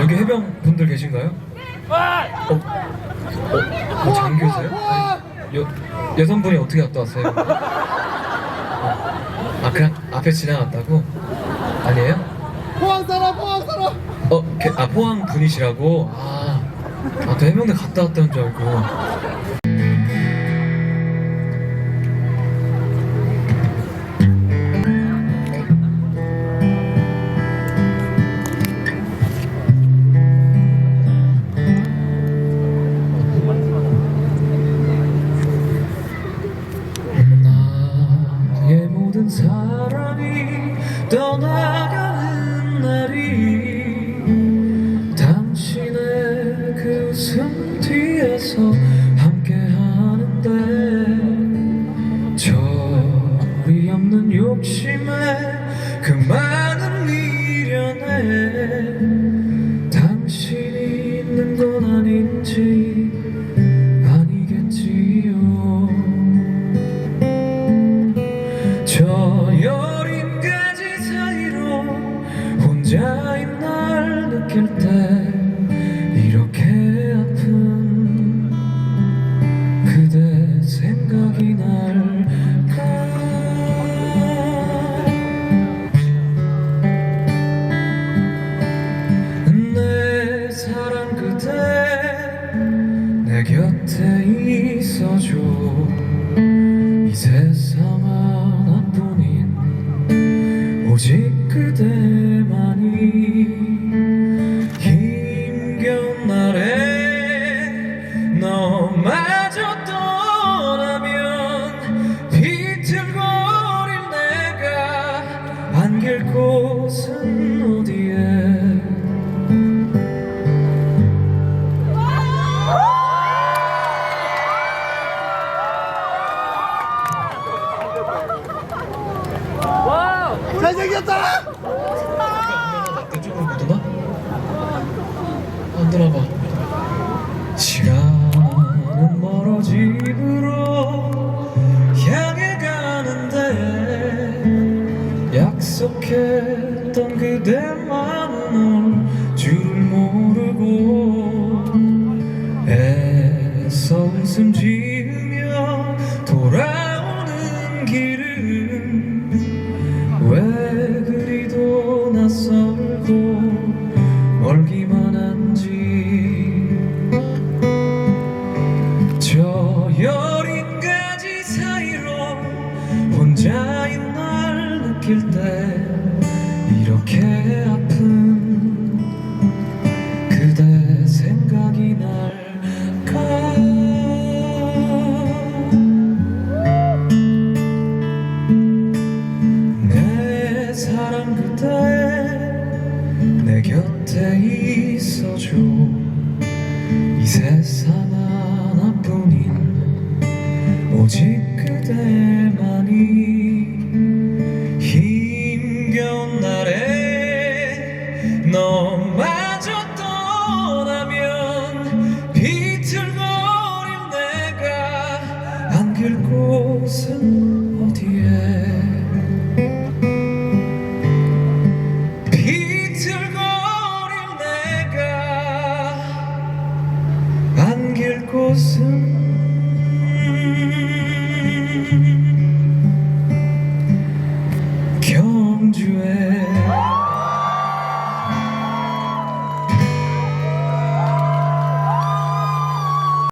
여기 해병 분들 계신가요? 어, 어, 어 장교세요? 아니, 여 여성분이 어떻게 갔다 왔어요? 어. 아 그냥 앞에 지나갔다고? 아니에요? 포항 사람 포항 사람 어, 게- 아 포항 분이시라고? 아, 아, 또 해병대 갔다 왔다는 줄 알고. 모든 사랑 저 여린 가지 사이로 혼자인 날 느낄 때 이렇게 아픈 그대 생각이 날까? 내 사랑 그대 내 곁에 있어줘. 이 세상 오직 그대만이 힘겨운 날에 너마저 떠나면 비틀거릴 내가 안길 곳은 잘생겼다 이쪽으로 묻어나? 안 들어봐. 시간은 멀어 집으로 향해 가는데 약속했던 그대만은 올 줄을 모르고 느낄 때 이렇게 아픈 그대 생각이 날까? 내 사랑 그대 내 곁에 있어줘. 이 세상 하나뿐인 오직 그대만이 곳은